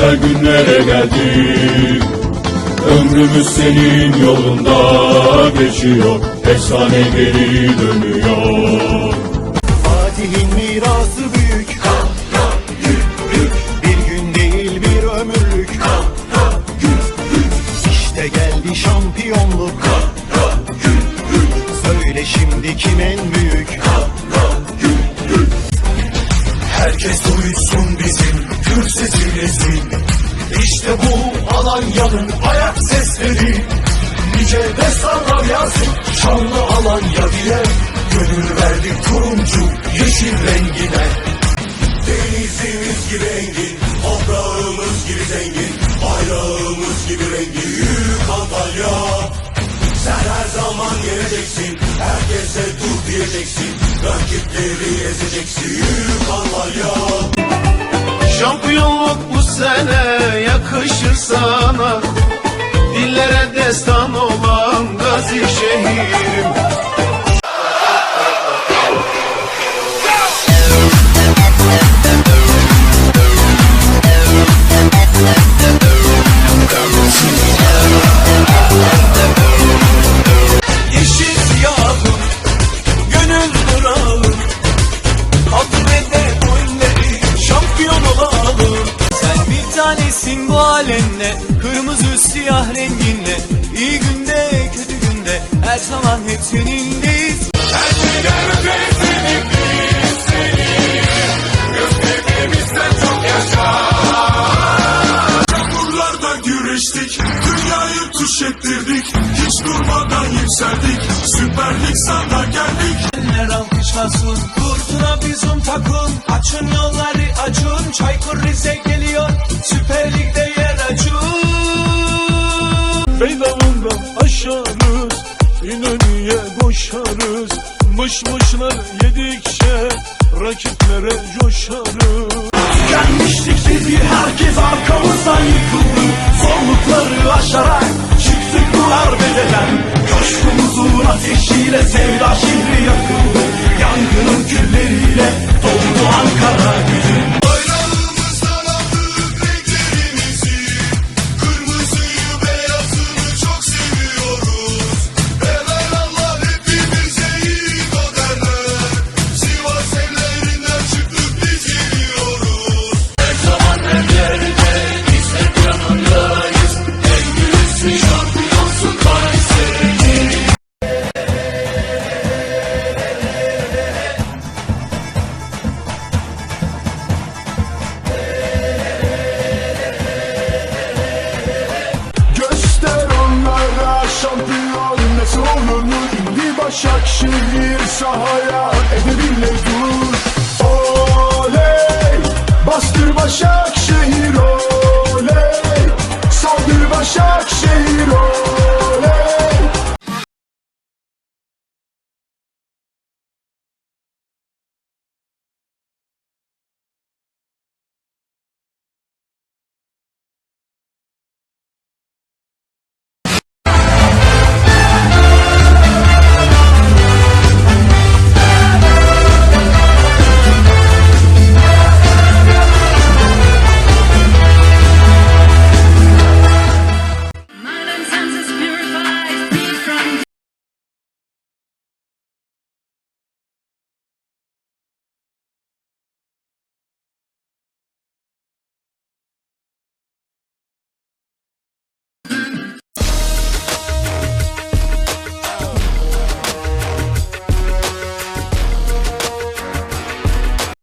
günlere geldik. Ömrümüz senin yolunda geçiyor. Efsane geri dönüyor Sesimizin İşte bu Alanya'nın ayak sesleri. Nice destanlar yazdık şanlı Alanya diye Gönül verdik turuncu yeşil rengine. Denizimiz gibi engin, toprağımız gibi zengin Bayrağımız gibi rengi büyük Antalya Sen her zaman geleceksin, herkese dur diyeceksin Rakipleri ezeceksin büyük Antalya Şampiyonluk sene yakışır sana. Dillere destan olan gazi şehrim Kırmızı siyah renginle İyi günde kötü günde Her zaman hep seninleyiz. Her şeyden öte biz seni Gösterdiğimizden çok yaşa. Yağmurlarda güreştik, dünyayı tuş ettirdik Hiç durmadan yükseldik, Süper Lig sana geldik. Eller alkışlasın Fırtına bizim takım. Açın yolları açın Çaykur Rize Meydanından aşarız, İnönü'ye koşarız. Mış mışlar yedikçe rakiplere coşarız. Gelmiştik bizi herkes arkamızdan yıkıldı. Zorlukları aşarak çıktık bu arbededen Coşkumuzun ateşiyle sevda şehri yakıldı Başakşehir sahaya edebinle